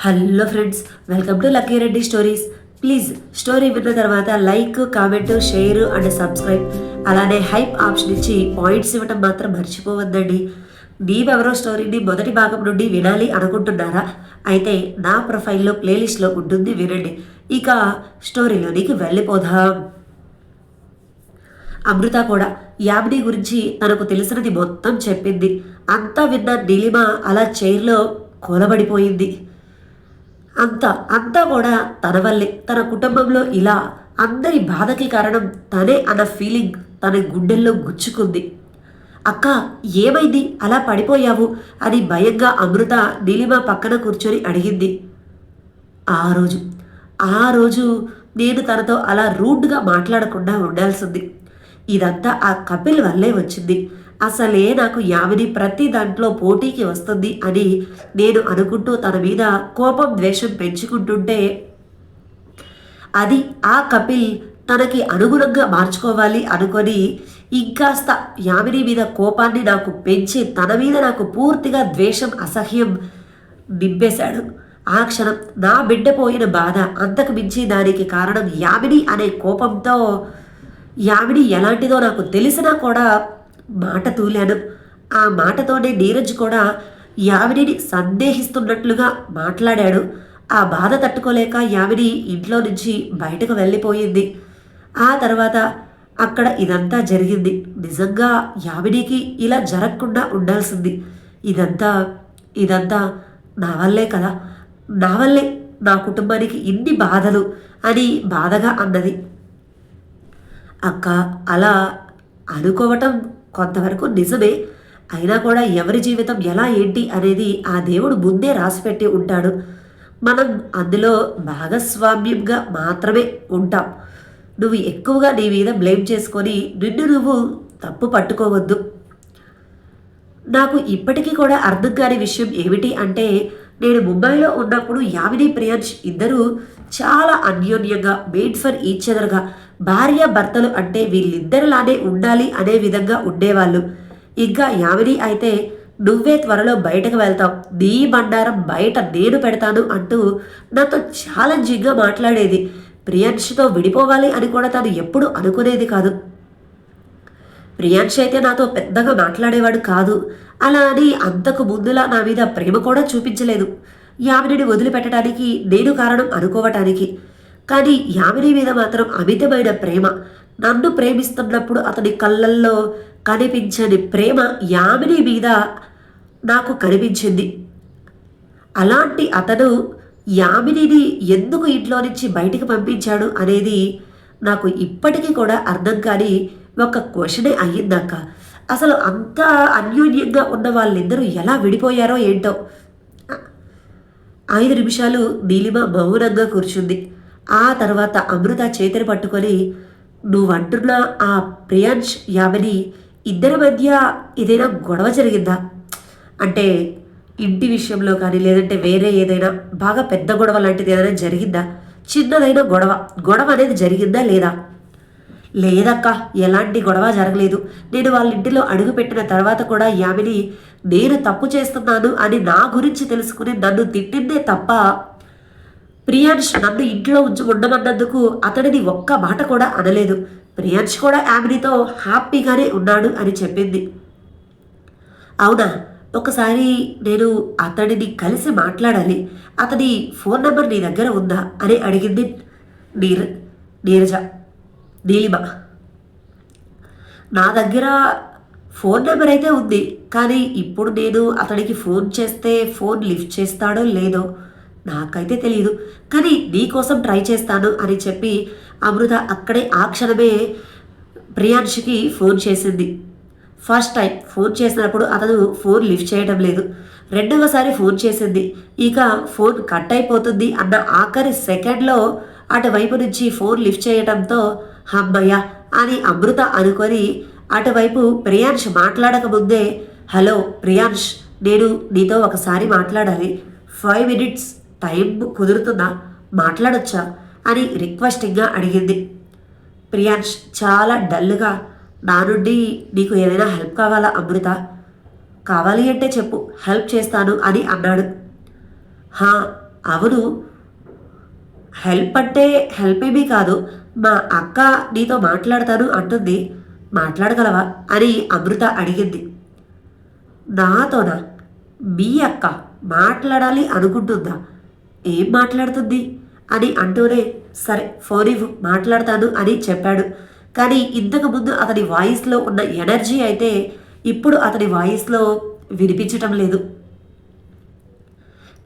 Hello friends welcome to Lucky Reddy stories please story విన్న తర్వాత like comment share and subscribe అలానే hype option ఇచ్చి points ఇవ్వటం మాత్రం మర్చిపోవద్దండి. నీవెవరో స్టోరీని మొదటి భాగం నుండి వినాలి అనుకుంటున్నారా? అయితే నా ప్రొఫైల్లో ప్లేలిస్ట్లో ఉంటుంది వినండి. ఇక స్టోరీలోనికి వెళ్ళిపోదాం. అమృత కూడా యామిని గురించి తనకు తెలిసినది మొత్తం చెప్పింది. అంతా విన్న నీలిమ అలా చైర్లో కూలబడిపోయింది. అంతా అంతా కూడా తన వల్లే. తన కుటుంబంలో ఇలా అందరి బాధకి కారణం తనే అన్న ఫీలింగ్ తన గుండెల్లో గుచ్చుకుంది. అక్క ఏమైంది? అలా పడిపోయావు? అని భయంగా అమృత నీలిమ పక్కన కూర్చొని అడిగింది. ఆ రోజు ఆ రోజు నేను తనతో అలా రూడ్గా మాట్లాడకుండా ఉండాల్సింది. ఇదంతా ఆ కపిల్ వల్లే వచ్చింది. అసలే నాకు యామిని ప్రతి దాంట్లో పోటీకి వస్తుంది అని నేను అనుకుంటూ తన మీద కోపం ద్వేషం పెంచుకుంటుంటే అది ఆ కపిల్ తనకి అనుగుణంగా మార్చుకోవాలి అనుకొని ఇంకాస్త యామిని మీద కోపాన్ని నాకు పెంచి తన మీద నాకు పూర్తిగా ద్వేషం అసహ్యం నింపేశాడు. ఆ క్షణం నా బిడ్డ పోయిన బాధ అంతకు మించి దానికి కారణం యామిని అనే కోపంతో యామిని ఎలాంటిదో నాకు తెలిసినా కూడా మాట తూలాను. ఆ మాటతోనే నీరజ్ కూడా యామినిని సందేహిస్తున్నట్లుగా మాట్లాడాడు. ఆ బాధ తట్టుకోలేక యామిని ఇంట్లో నుంచి బయటకు వెళ్ళిపోయింది. ఆ తర్వాత అక్కడ ఇదంతా జరిగింది. నిజంగా యామినికి ఇలా జరగకుండా ఉండాల్సింది. ఇదంతా ఇదంతా నా వల్లే కదా. నా వల్లే నా కుటుంబానికి ఇన్ని బాధలు అని బాధగా అన్నది. అక్క అలా అనుకోవటం కొంతవరకు నిజమే. అయినా కూడా ఎవరి జీవితం ఎలా ఏంటి అనేది ఆ దేవుడు ముందే రాసిపెట్టి ఉంటాడు. మనం అందులో భాగస్వామ్యంగా మాత్రమే ఉంటాం. నువ్వు ఎక్కువగా నీ మీద బ్లేమ్ చేసుకొని నిన్ను నువ్వు తప్పు పట్టుకోవద్దు. నాకు ఇప్పటికీ కూడా అర్థం కాని విషయం ఏమిటి అంటే నేను ముంబైలో ఉన్నప్పుడు యామిని ప్రియాంష్ ఇద్దరూ చాలా అన్యోన్యంగా మేడ్ ఫర్ ఈచ్ భార్య భర్తలు అంటే వీళ్ళిద్దరిలానే ఉండాలి అనే విధంగా ఉండేవాళ్ళు. ఇంకా యామిని అయితే నువ్వే త్వరలో బయటకు వెళ్తావు. నీ బండారం బయట నేను పెడతాను అంటూ నాతో ఛాలెంజింగ్గా మాట్లాడేది. ప్రియాంష్తో విడిపోవాలి అని కూడా తను ఎప్పుడు అనుకునేది కాదు. ప్రియాంష్ అయితే నాతో పెద్దగా మాట్లాడేవాడు కాదు. అలా అని అంతకు ముందులా నా మీద ప్రేమ కూడా చూపించలేదు. యామినిని వదిలిపెట్టడానికి నేను కారణం అనుకోవటానికి. కానీ యామిని మీద మాత్రం అమితమైన ప్రేమ. నన్ను ప్రేమిస్తున్నప్పుడు అతని కళ్ళల్లో కనిపించని ప్రేమ యామిని మీద నాకు కనిపించింది. అలాంటి అతను యామినిని ఎందుకు ఇంట్లో నుంచి బయటికి పంపించాడు అనేది నాకు ఇప్పటికీ కూడా అర్థం కాని ఒక క్వశ్చనే అయ్యిందాక. అసలు అంత అన్యోన్యంగా ఉన్న వాళ్ళిద్దరూ ఎలా విడిపోయారో ఏంటో. ఐదు నిమిషాలు నీలిమ మౌనంగా కూర్చుంది. ఆ తర్వాత అమృత చేతిని పట్టుకొని నువ్వంటున్న ఆ ప్రియాంష్ యామిని ఇద్దరి మధ్య ఏదైనా గొడవ జరిగిందా? అంటే ఇంటి విషయంలో కానీ లేదంటే వేరే ఏదైనా బాగా పెద్ద గొడవ లాంటిది ఏదైనా జరిగిందా? చిన్నదైన గొడవ. గొడవ అనేది జరిగిందా లేదా? లేదక్క ఎలాంటి గొడవ జరగలేదు. నేను వాళ్ళ ఇంటిలో అడుగుపెట్టిన తర్వాత కూడా యామిని నేను తప్పు చేస్తున్నాను అని నా గురించి తెలుసుకుని నన్ను తిట్టిందే తప్ప ప్రియాంష్ నన్ను ఇంట్లో ఉంచు ఉండమన్నందుకు అతడిని ఒక్క మాట కూడా అనలేదు. ప్రియాంష్ కూడా యామినితో హ్యాపీగానే ఉన్నాడు అని చెప్పింది. అవునా? ఒకసారి నేను అతడిని కలిసి మాట్లాడాలి. అతని ఫోన్ నెంబర్ నీ దగ్గర ఉందా? అని అడిగింది నీర నీరజ. నీలిమ నా దగ్గర ఫోన్ నెంబర్ అయితే ఉంది కానీ ఇప్పుడు నేను అతనికి ఫోన్ చేస్తే ఫోన్ లిఫ్ట్ చేస్తాడో లేదో నాకైతే తెలియదు కానీ నీకోసం ట్రై చేస్తాను అని చెప్పి అమృత అక్కడే ఆ క్షణమే ప్రియాంష్కి ఫోన్ చేసింది. ఫస్ట్ టైం ఫోన్ చేసినప్పుడు అతను ఫోన్ లిఫ్ట్ చేయడం లేదు. రెండవసారి ఫోన్ చేసింది. ఇక ఫోన్ కట్ అయిపోతుంది అన్న ఆఖరి సెకండ్లో అటువైపు నుంచి ఫోన్ లిఫ్ట్ చేయడంతో హమ్మయ్య అని అమృత అనుకొని అటువైపు ప్రియాంష్ మాట్లాడకముందే హలో ప్రియాంష్ నేను నీతో ఒకసారి మాట్లాడాలి. ఫైవ్ మినిట్స్ టైం కుదురుతుందా? మాట్లాడొచ్చా? అని రిక్వెస్టింగ్గా అడిగింది. ప్రియాంష్ చాలా డల్గా నా నుండి నీకు ఏదైనా హెల్ప్ కావాలా అమృత? కావాలి అంటే చెప్పు హెల్ప్ చేస్తాను అని అన్నాడు. హా అవును. హెల్ప్ అంటే హెల్ప్ ఏమీ కాదు మా అక్క నీతో మాట్లాడతాను అంటుంది. మాట్లాడగలవా? అని అమృత అడిగింది. నాతోనా? మీ అక్క మాట్లాడాలి అనుకుంటుందా? ఏం మాట్లాడుతుంది? అని అంటూనే సరే ఫోన్ ఇవ్వు మాట్లాడతాను అని చెప్పాడు. కానీ ఇంతకు ముందు అతని వాయిస్లో ఉన్న ఎనర్జీ అయితే ఇప్పుడు అతని వాయిస్లో వినిపించటం లేదు.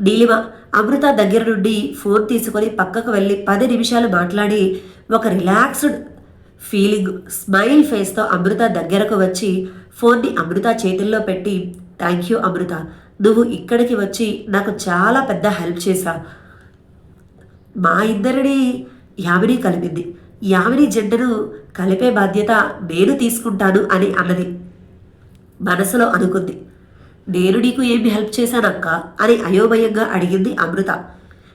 నీలిమ అమృత దగ్గర నుండి ఫోన్ తీసుకొని పక్కకు వెళ్ళి పది నిమిషాలు మాట్లాడి ఒక రిలాక్స్డ్ ఫీలింగ్ స్మైల్ ఫేస్తో అమృత దగ్గరకు వచ్చి ఫోన్ని అమృత చేతుల్లో పెట్టి థ్యాంక్ యూ అమృత. నువ్వు ఇక్కడికి వచ్చి నాకు చాలా పెద్ద హెల్ప్ చేశా. మా ఇద్దరిని యామిని కలిపింది. యామిని జెండను కలిపే బాధ్యత నేను తీసుకుంటాను అని అన్నది. మనసులో అనుకుంది. నేను నీకు ఏమి హెల్ప్ చేశానక్క? అని అయోమయంగా అడిగింది అమృత.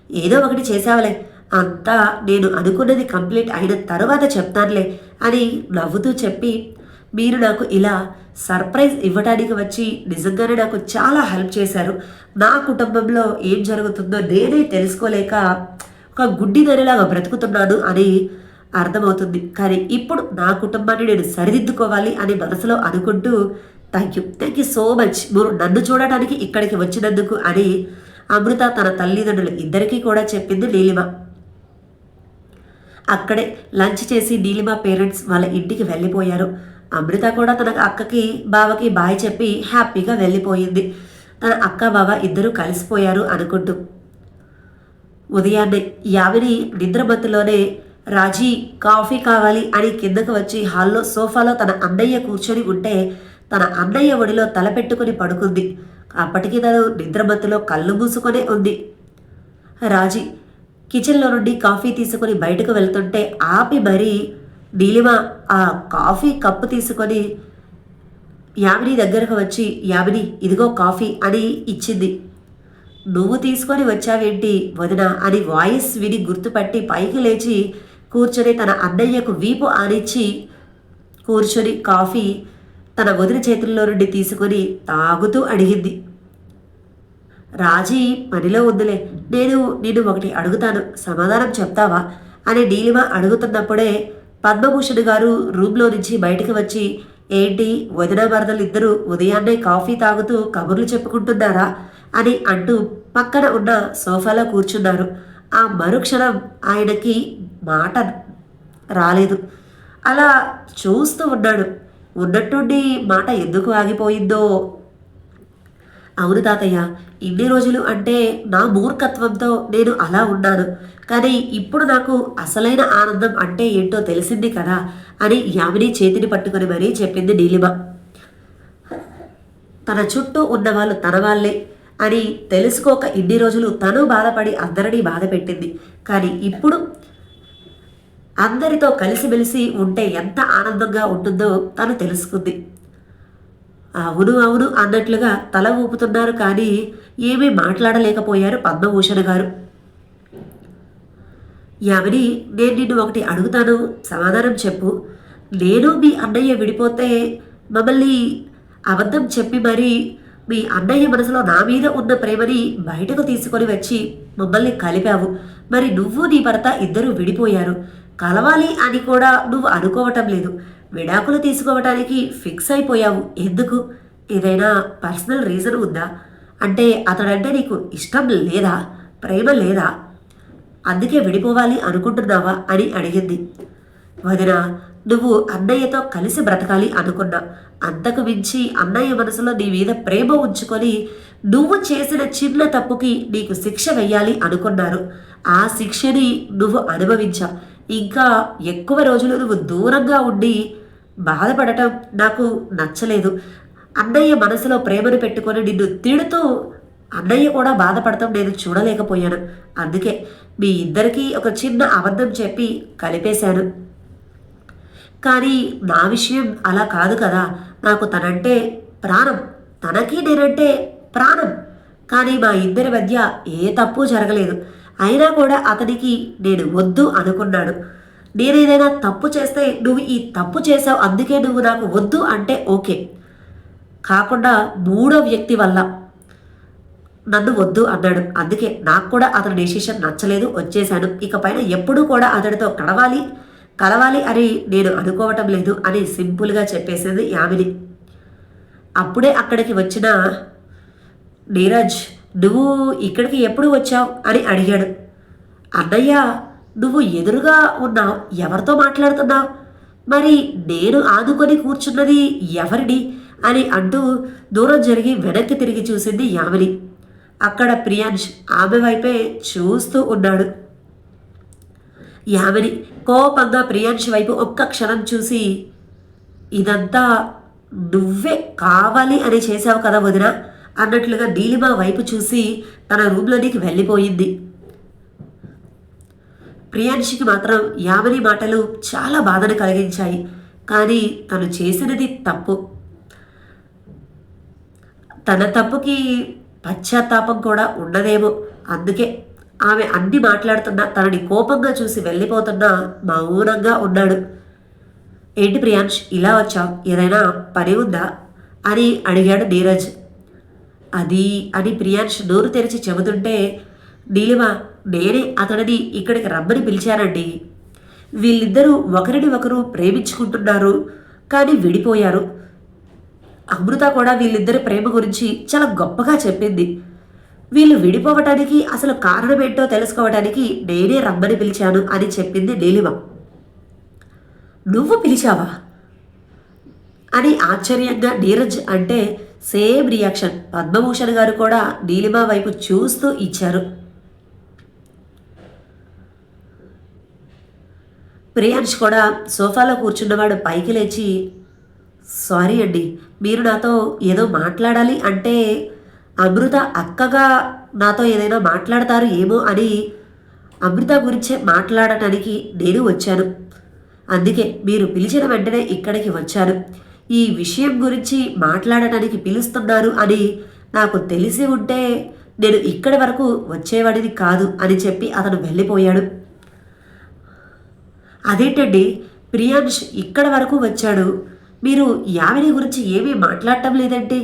ఏదో ఒకటి చేసావులే అంతా నేను అనుకున్నది కంప్లీట్ అయిన తర్వాత చెప్తానులే అని నవ్వుతూ చెప్పి మీరు నాకు ఇలా సర్ప్రైజ్ ఇవ్వడానికి వచ్చి నిజంగానే నాకు చాలా హెల్ప్ చేశారు. నా కుటుంబంలో ఏం జరుగుతుందో నేనే తెలుసుకోలేక ఒక గుడ్డి దరిలాగా బ్రతుకుతున్నాను అని అర్థమవుతుంది. కానీ ఇప్పుడు నా కుటుంబాన్ని నేను సరిదిద్దుకోవాలి అని మనసులో అనుకుంటూ thank you. Thank you so much మీరు నన్ను చూడటానికి ఇక్కడికి వచ్చినందుకు అని అమృత తన తల్లిదండ్రులు ఇద్దరికీ కూడా చెప్పింది నీలిమ. అక్కడే లంచ్ చేసి నీలిమ పేరెంట్స్ వాళ్ళ ఇంటికి వెళ్ళిపోయారు. అమృత కూడా తన అక్కకి బావకి బాయ్ చెప్పి హ్యాపీగా వెళ్ళిపోయింది. తన అక్క బావ ఇద్దరూ కలిసిపోయారు అనుకుంటూ. ఉదయాన్నే యావిని నిద్రమత్తులోనే రాజీ కాఫీ కావాలి అని కిందకు వచ్చి హాల్లో సోఫాలో తన అన్నయ్య కూర్చొని ఉంటే తన అన్నయ్య ఒడిలో తలపెట్టుకుని పడుకుంది. అప్పటికి తను నిద్రమత్తులో కళ్ళు మూసుకొనే ఉంది. రాజీ కిచెన్లో నుండి కాఫీ తీసుకొని బయటకు వెళ్తుంటే ఆపి మరీ నీలిమ ఆ కాఫీ కప్పు తీసుకొని యామిని దగ్గరకు వచ్చి యామిని ఇదిగో కాఫీ అని ఇచ్చింది. నువ్వు తీసుకొని వచ్చావేంటి వదిన అని వాయిస్ విని గుర్తుపట్టి పైకి లేచి కూర్చొని తన అన్నయ్యకు వీపు ఆనిచ్చి కూర్చొని కాఫీ తన వదిన చేతుల్లో నుండి తీసుకొని తాగుతూ అడిగింది. రాజీ పనిలో ఉందిలే నేను నేను ఒకటి అడుగుతాను సమాధానం చెప్తావా? అని నీలిమ అడుగుతున్నప్పుడే పద్మభూషణ్ గారు రూమ్లో నుంచి బయటకు వచ్చి ఏంటి వదిన మరదలు ఇద్దరు ఉదయాన్నే కాఫీ తాగుతూ కబుర్లు చెప్పుకుంటున్నారా? అని అంటూ పక్కన ఉన్న సోఫాలో కూర్చున్నారు. ఆ మరుక్షణం ఆయనకి మాట రాలేదు. అలా చూస్తూ ఉన్నాడు. ఉన్నట్టుండి మాట ఎందుకు ఆగిపోయిందో అవును తాతయ్య ఇన్ని రోజులు అంటే నా మూర్ఖత్వంతో నేను అలా ఉన్నాను. కానీ ఇప్పుడు నాకు అసలైన ఆనందం అంటే ఏంటో తెలిసింది కదా అని యామిని చేతిని పట్టుకొని మరీ చెప్పింది నీలిమ. తన చుట్టూ ఉన్నవాళ్ళు తన వాళ్ళే అని తెలుసుకోక ఇన్ని రోజులు తను బాధపడి అందరినీ బాధ పెట్టింది కానీ ఇప్పుడు అందరితో కలిసిమెలిసి ఉంటే ఎంత ఆనందంగా ఉంటుందో తను తెలుసుకుంది. అవును అవును అన్నట్లుగా తల ఊపుతున్నారు కానీ ఏమీ మాట్లాడలేకపోయారు పద్మభూషణ్ గారు. యామిని నేను నిన్ను ఒకటి అడుగుతాను సమాధానం చెప్పు. నేను మీ అన్నయ్య విడిపోతే మమ్మల్ని అబద్ధం చెప్పి మరి మీ అన్నయ్య మనసులో నా మీద ఉన్న ప్రేమని బయటకు తీసుకొని వచ్చి మమ్మల్ని కలిపావు. మరి నువ్వు నీ భర్త ఇద్దరూ విడిపోయారు. కలవాలి అని కూడా నువ్వు అనుకోవటం లేదు. విడాకులు తీసుకోవటానికి ఫిక్స్ అయిపోయావు. ఎందుకు? ఏదైనా పర్సనల్ రీజన్ ఉందా? అంటే అతడంటే నీకు ఇష్టం లేదా? ప్రేమ లేదా? అందుకే విడిపోవాలి అనుకుంటున్నావా అని అడిగింది. వదిన నువ్వు అన్నయ్యతో కలిసి బ్రతకాలి అనుకున్నా. అంతకు మించి అన్నయ్య మనసులో నీ మీద ప్రేమ ఉంచుకొని నువ్వు చేసిన చిన్న తప్పుకి నీకు శిక్ష వెయ్యాలి అనుకున్నారు. ఆ శిక్షని నువ్వు అనుభవించావు ఇంకా ఎక్కువ రోజులు నువ్వు దూరంగా ఉండి బాధపడటం నాకు నచ్చలేదు. అన్నయ్య మనసులో ప్రేమను పెట్టుకొని నిన్ను తిడుతూ అన్నయ్య కూడా బాధపడటం నేను చూడలేకపోయాను. అందుకే మీ ఇద్దరికీ ఒక చిన్న అబద్ధం చెప్పి కలిపేశాను. కానీ నా విషయం అలా కాదు కదా. నాకు తనంటే ప్రాణం. తనకి నేనంటే ప్రాణం. కానీ మా ఇద్దరి మధ్య ఏ తప్పు జరగలేదు. అయినా కూడా అతనికి నేను వద్దు అనుకున్నాడు నేనేదైనా తప్పు చేస్తే నువ్వు ఈ తప్పు చేసావు అందుకే నువ్వు నాకు వద్దు అంటే ఓకే. కాకుండా మూడో వ్యక్తి వల్ల నన్ను వద్దు అన్నాడు. అందుకే నాకు కూడా అతని డెసిషన్ నచ్చలేదు వచ్చేశాను. ఇక పైన ఎప్పుడూ కూడా అతడితో కలవాలి కలవాలి అని నేను అనుకోవటం లేదు అని సింపుల్గా చెప్పేసింది యామిని. అప్పుడే అక్కడికి వచ్చిన నీరజ్ నువ్వు ఇక్కడికి ఎప్పుడు వచ్చావు? అని అడిగాడు. అన్నయ్య నువ్వు ఎదురుగా ఉన్నావు. ఎవరితో మాట్లాడుతున్నావు? మరి నేను ఆదుకొని కూర్చున్నది ఎవరిని? అని అంటూ దూరం జరిగి వెనక్కి తిరిగి చూసింది యామిని. అక్కడ ప్రియాంష్ ఆమె వైపే చూస్తూ ఉన్నాడు. యామిని కోపంగా ప్రియాంష్ వైపు ఒక్క క్షణం చూసి ఇదంతా నువ్వే కావాలి అని చేసావు కదా వదినా. అన్నట్లుగా నీలిమ వైపు చూసి తన రూమ్లోనికి వెళ్ళిపోయింది. ప్రియాంశికి మాత్రం యామని మాటలు చాలా బాధను కలిగించాయి. కానీ తను చేసినది తప్పు. తన తప్పుకి పశ్చాత్తాపం కూడా ఉండదేమో అందుకే ఆమె అన్ని మాట్లాడుతున్నా తనని కోపంగా చూసి వెళ్ళిపోతున్నా మౌనంగా ఉన్నాడు. ఏంటి ప్రియాంష్ ఇలా వచ్చావు? ఏదైనా పని ఉందా? అని అడిగాడు నీరజ్. అది అని ప్రియాంష్ నోరు తెరిచి చెబుతుంటే నీలిమ నేనే అతడిని ఇక్కడికి రమ్మని పిలిచానండి. వీళ్ళిద్దరూ ఒకరిని ఒకరు ప్రేమించుకుంటున్నారు కానీ విడిపోయారు. అమృత కూడా వీళ్ళిద్దరి ప్రేమ గురించి చాలా గొప్పగా చెప్పింది. వీళ్ళు విడిపోవటానికి అసలు కారణం ఏంటో తెలుసుకోవటానికి నేనే రమ్మని పిలిచాను అని చెప్పింది నీలిమ. నువ్వు పిలిచావా? అని ఆశ్చర్యంగా నీరజ్ అంటే సేమ్ రియాక్షన్. పద్మభూషణ్ గారు కూడా నీలిమ వైపు చూస్తూ ఇచ్చారు. ప్రియాంష్ కూడా సోఫాలో కూర్చున్నవాడు పైకి లేచి సారీ అండి మీరు నాతో ఏదో మాట్లాడాలి అంటే అమృత అక్కగా నాతో ఏదైనా మాట్లాడతారు ఏమో అని అమృత గురించే మాట్లాడటానికి నేను వచ్చాను. అందుకే మీరు పిలిచిన వెంటనే ఇక్కడికి వచ్చాను ఈ విషయం గురించి మాట్లాడటానికి పిలుస్తున్నారు అని నాకు తెలిసి ఉంటే నేను ఇక్కడి వరకు వచ్చేవాడిని కాదు అని చెప్పి అతను వెళ్ళిపోయాడు. అదేంటండి? ప్రియాంష్ ఇక్కడ వరకు వచ్చాడు. మీరు యామిని గురించి ఏమీ మాట్లాడటం లేదంటే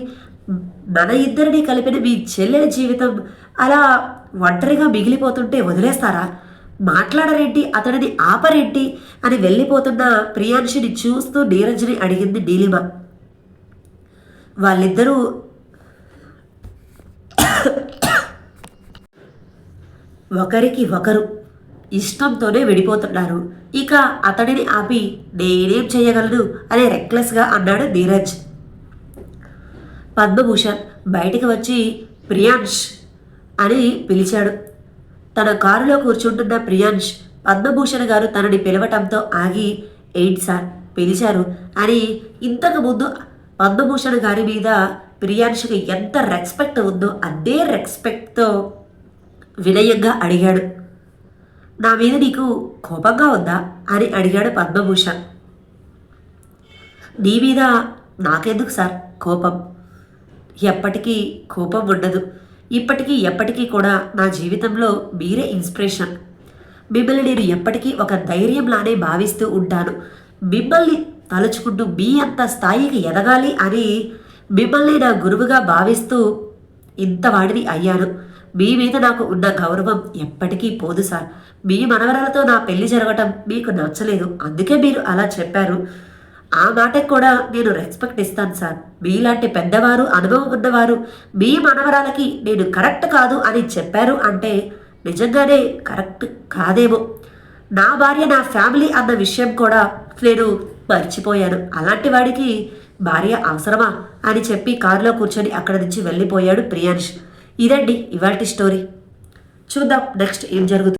మన ఇద్దరిని కలిపిన మీ చెల్లెల జీవితం అలా ఒంటరిగా మిగిలిపోతుంటే వదిలేస్తారా? మాట్లాడరేంటి? అతడిని ఆపరేంటి? అని వెళ్ళిపోతున్న ప్రియాంశిని చూస్తూ నీరజ్ని అడిగింది నీలిమ. వాళ్ళిద్దరూ ఒకరికి ఒకరు ఇష్టంతోనే విడిపోతున్నారు. ఇక అతడిని ఆపి నేనేం చేయగలను? అని రెక్లెస్గా అన్నాడు నీరజ్. పద్మభూషణ్ బయటికి వచ్చి ప్రియాంష్ అని పిలిచాడు. తన కారులో కూర్చుంటున్న ప్రియాంష్ పద్మభూషణ్ గారు తనని పిలవటంతో ఆగి ఏంటి సార్ పిలిచారు అని ఇంతకు ముందు పద్మభూషణ్ గారి మీద ప్రియాంష్కి ఎంత రెస్పెక్ట్ ఉందో అదే రెస్పెక్ట్తో వినయంగా అడిగాడు. నా మీద నీకు కోపంగా ఉందా? అని అడిగాడు పద్మభూషణ్. నీ మీద నాకెందుకు సార్ కోపం? ఎప్పటికీ కోపం ఉండదు. ఇప్పటికీ ఎప్పటికీ కూడా నా జీవితంలో మీరే ఇన్స్పిరేషన్. మిమ్మల్ని నేను ఎప్పటికీ ఒక ధైర్యంలానే భావిస్తూ ఉంటాను. మిమ్మల్ని తలుచుకుంటూ మీ అంత స్థాయికి ఎదగాలి అని మిమ్మల్ని నా గురువుగా భావిస్తూ ఇంత వాడిని అయ్యాను. మీ మీద నాకు ఉన్న గౌరవం ఎప్పటికీ పోదు సార్. మీ మనవరాలతో నా పెళ్ళి జరగటం మీకు నచ్చలేదు. అందుకే మీరు అలా చెప్పారు. ఆ మాటకు కూడా నేను రెస్పెక్ట్ ఇస్తాను సార్ మీలాంటి పెద్దవారు అనుభవం ఉన్నవారు మీ మనవరాలకి నేను కరెక్ట్ కాదు అని చెప్పారు అంటే నిజంగానే కరెక్ట్ కాదేమో. నా భార్య నా ఫ్యామిలీ అన్న విషయం కూడా నేను మర్చిపోయాను. అలాంటి వాడికి భార్య అవసరమా అని చెప్పి కారులో కూర్చొని అక్కడ నుంచి వెళ్ళిపోయాడు ప్రియాంష్ ఇదండి ఇవాటి స్టోరీ చూద్దాం నెక్స్ట్ ఏం జరుగుతుంది.